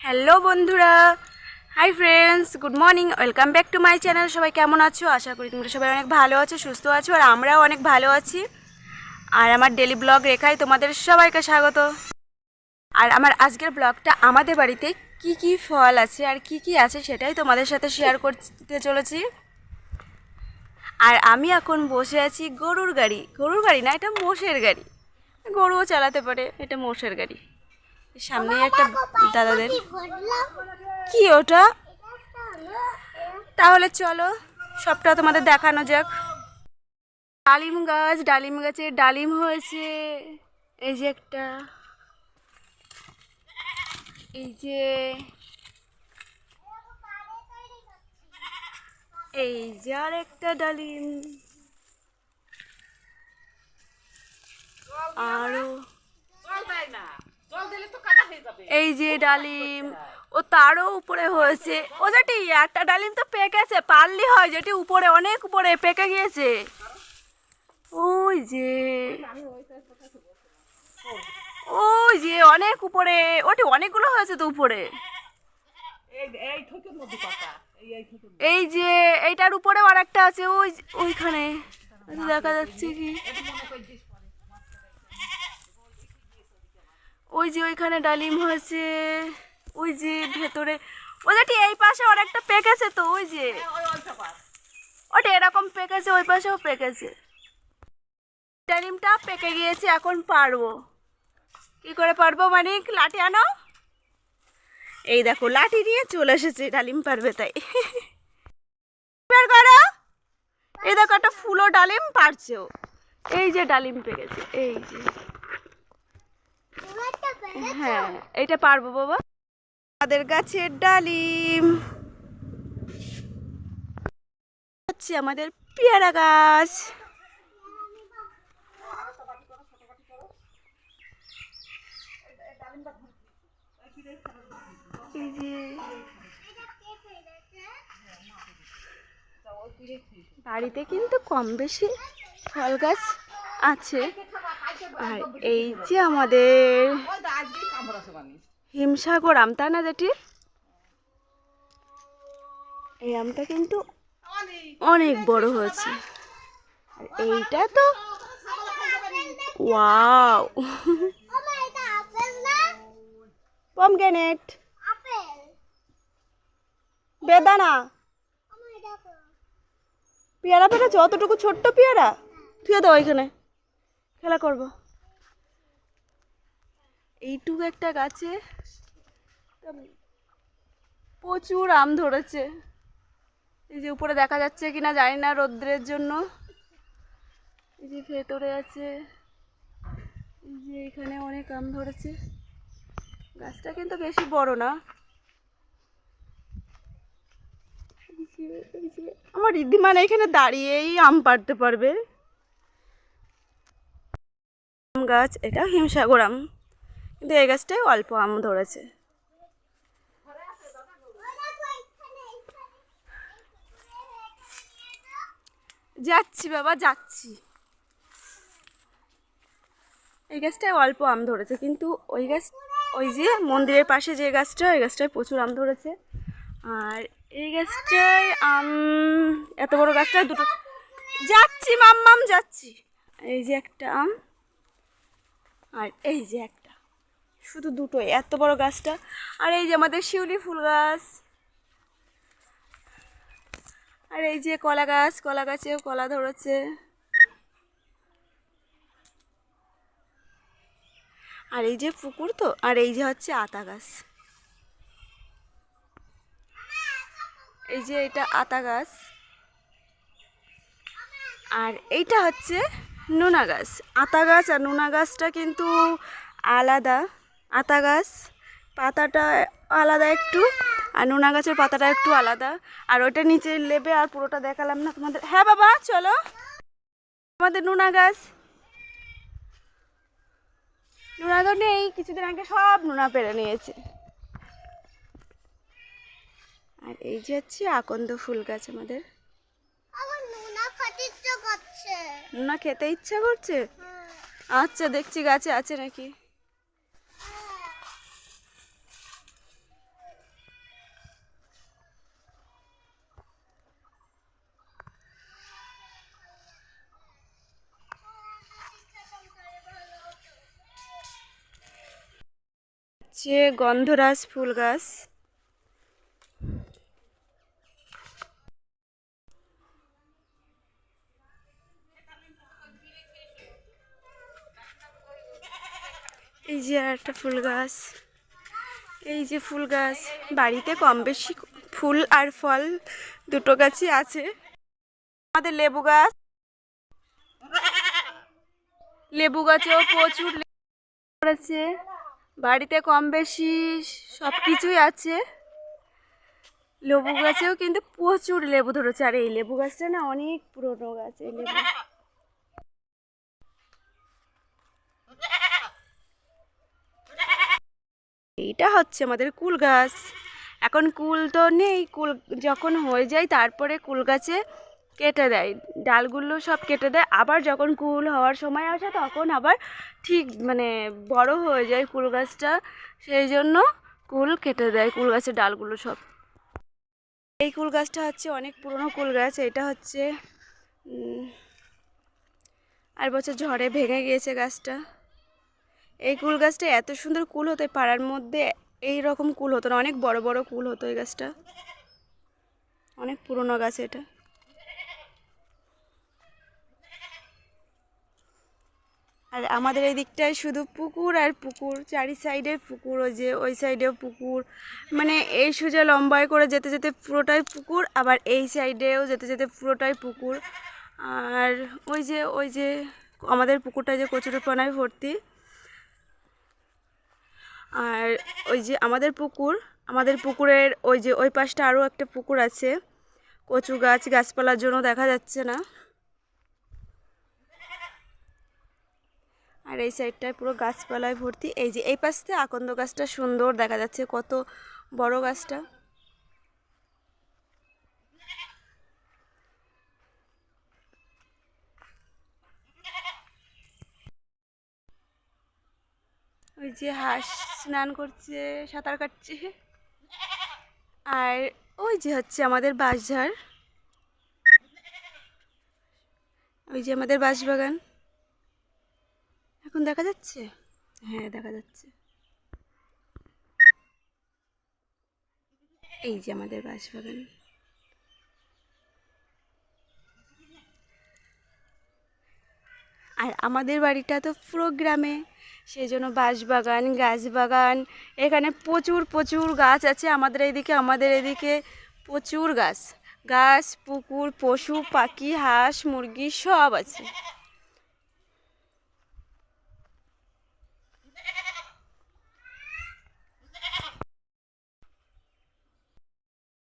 Hello বন্ধুরা। Hi friends good morning welcome back to my channel সবাই কেমন আছো? আশা করি তোমরা সবাই অনেক ভালো আছো, সুস্থ আছো, আর আমরাও অনেক ভালো আছি। আর আমার ডেলি ব্লগ রেখাই তোমাদের সবাইকে স্বাগত। আর আমার আজকের ব্লগটা আমাদের বাড়িতে কি কি ফল আছে আর কি কি আছে সেটাই তোমাদের সাথে শেয়ার করতে চলেছি। আর আমি এখন বসে আছি গরুর গাড়ি। গরুর গাড়ি না, এটা মোষের গাড়ি। গরুও চালাতে পারে, এটা মোষের গাড়ি। সামনেই একটা দাদাদের। কি ওটা? তাহলে চলো সবটা তোমাদের দেখানো যাক। ডালিম গাছ ডালিম গাছে ডালিম হয়েছে। এই যে একটা। এই যে। এই যে আর। একটা ডালিম আরও এই যে ডালিম ও তারও উপরে হয়েছে। ও যেটি একটা ডালিম তো পেকেছে পারলি হয় যেটি উপরে অনেক উপরে পেকে গিয়েছে। ওই যে ওই যে অনেক উপরে ওটি অনেকগুলো হয়েছে তো উপরে। এই যে এইটার উপরে আর একটা আছে ওই ওইখানে। দেখা যাচ্ছে কি। ওই যে ওইখানে ডালিম হয়েছে ওই যে ভেতরে, ওই যেটি এই পাশে অনেকটা পেকেছে তো, ওই যে। ওটা এরকম পেকেছে ওই পাশেও পেকেছে ডালিমটা পেকে গিয়েছে, এখন পারব। কি করে পারব মানে লাঠি আনো। এই দেখো, লাঠি নিয়ে চলে এসেছে ডালিম পারবে তাই। বের করো। এই দেখো, একটা ফুলো ডালিম পারছে ও। এই যে ডালিম পেকেছে, এই যে। হ্যাঁ এটা পারব বাবা। আমাদের গাছের ডালিম। হচ্ছে আমাদের পেয়ারা গাছ। বাড়িতে কিন্তু কম বেশি ফল গাছ আছে। আর এই যে আমাদের হিমসাগর আমটা না যেটি এই আমটা কিন্তু অনেক বড় হয়েছে। আর এইটা তো ওয়াও। পমগ্রেনেট। বেদানা। পেয়ারা পেরেছ? অতটুকু ছোট্ট পেয়ারা? থুয়ে দাও এখানে। খেলা করব। এইটুকু একটা গাছে প্রচুর আম ধরেছে। এই যে উপরে দেখা যাচ্ছে কিনা জানি না রৌদ্রের জন্য। এই যে ভেতরে আছে, এই যে এখানে অনেক আম ধরেছে। গাছটা কিন্তু বেশি বড় না। আমার রিদ্ধিমান এখানে দাঁড়িয়েই আম পাড়তে পারবে। আম গাছ, এটা হিমসাগর আম। কিন্তু এই গাছটায় অল্প আম ধরেছে। যাচ্ছি বাবা, যাচ্ছি। এই গাছটায় অল্প আম ধরেছে, কিন্তু ওই গাছ, ওই যে মন্দিরের পাশে যে গাছটা, ওই গাছটায় প্রচুর আম ধরেছে। আর এই গাছটায় আম, এত বড় গাছটায় দুটো যাচ্ছি, মাম্মাম, যাচ্ছি। এই যে একটা আম। আর এই যে একটা, শুধু দুটো এত বড় গাছটা। আর এই যে আমাদের শিউলি ফুল গাছ। আর এই যে কলা গাছ, কলা গাছেও কলা ধরেছে। আর এই যে পুকুর তো, আর এই যে হচ্ছে আতা গাছ। এই যে এটা আতা গাছ। আর এইটা হচ্ছে নোনা গাছ। আতা গাছ আর নোনা গাছটা কিন্তু আলাদা। আতা গাছ, পাতাটা আলাদা একটু আর নোনা গাছের পাতাটা একটু আলাদা। আর ওটা নিচে লেবে আর পুরোটা দেখালাম না তোমাদের। হ্যাঁ বাবা, চলো। আমাদের নোনা গাছ। নোনা তো নেই, কিছুদিন আগে সব নোনা পেরে নিয়েছে। আর এই যে হচ্ছে আকন্দ ফুল গাছ আমাদের। না খেতে ইচ্ছা করছে? আচ্ছা দেখছি গাছে আছে নাকি। যে গন্ধরাজ ফুল গাছ। এই যে আর একটা ফুল গাছ। এই যে ফুল গাছ। বাড়িতে কম বেশি ফুল আর ফল দুটো গাছই আছে। আমাদের লেবু গাছ। লেবু গাছেও প্রচুর ধরেছে বাড়িতে কম বেশি সব কিছুই আছে। লেবু গাছেও কিন্তু প্রচুর লেবু ধরেছে। আর এই লেবু গাছটা না অনেক পুরনো গাছ। এই লেবু এইটা হচ্ছে আমাদের কুল গাছ। এখন কুল তো নেই, কুল যখন হয়ে যায় তারপরে কুল গাছে কেটে দেয়, ডালগুলো সব কেটে দেয়। আবার যখন কুল হওয়ার সময় আসে তখন আবার ঠিক মানে বড় হয়ে যায় কুল গাছটা। সেই জন্য কুল কেটে দেয়, কুল গাছের ডালগুলো সব। এই কুল গাছটা হচ্ছে অনেক পুরনো কুল গাছ। এটা হচ্ছে আর বছর ঝড়ে ভেঙে গিয়েছে গাছটা। এই কুল গাছটা এত সুন্দর কুল হতো পাড়ার মধ্যে এই রকম কুল হতো না, অনেক বড় বড় কুল হতো এই গাছটা। অনেক পুরনো গাছ এটা। আর আমাদের এই দিকটায় শুধু পুকুর আর পুকুর, চারি সাইডে পুকুর, ওই যে ওই সাইডেও পুকুর। মানে এই সোজা লম্বায় করে যেতে যেতে পুরোটাই পুকুর, আবার এই সাইডেও যেতে যেতে পুরোটাই পুকুর। আর ওই যে ওই যে আমাদের পুকুরটা যে কচুরিপানায় ভর্তি আর ওই যে আমাদের পুকুর, আমাদের পুকুরের ওই যে ওই পাশটা আরও একটা পুকুর আছে। কচু গাছ, গাছপালার জন্য দেখা যাচ্ছে না। আর এই সাইডটায় পুরো গাছপালায় ভর্তি। এই যে এই পাশ থেকে আকন্দ গাছটা সুন্দর দেখা যাচ্ছে, কত বড় গাছটা। যে হাঁস স্নান করছে, সাঁতার কাটছে। আর ওই যে হচ্ছে আমাদের বাঁশঝাড়। ওই যে আমাদের বাঁশবাগান। এখন দেখা যাচ্ছে? হ্যাঁ দেখা যাচ্ছে। এই যে আমাদের বাঁশবাগান। আর আমাদের বাড়িটা তো পুরো গ্রামে। সেই জন্য বাঁশবাগান গাছ বাগান এখানে প্রচুর প্রচুর গাছ আছে। আমাদের এদিকে আমাদের এদিকে প্রচুর গাছ। গাছ, পুকুর, পশু, পাখি, হাঁস, মুরগি সব আছে।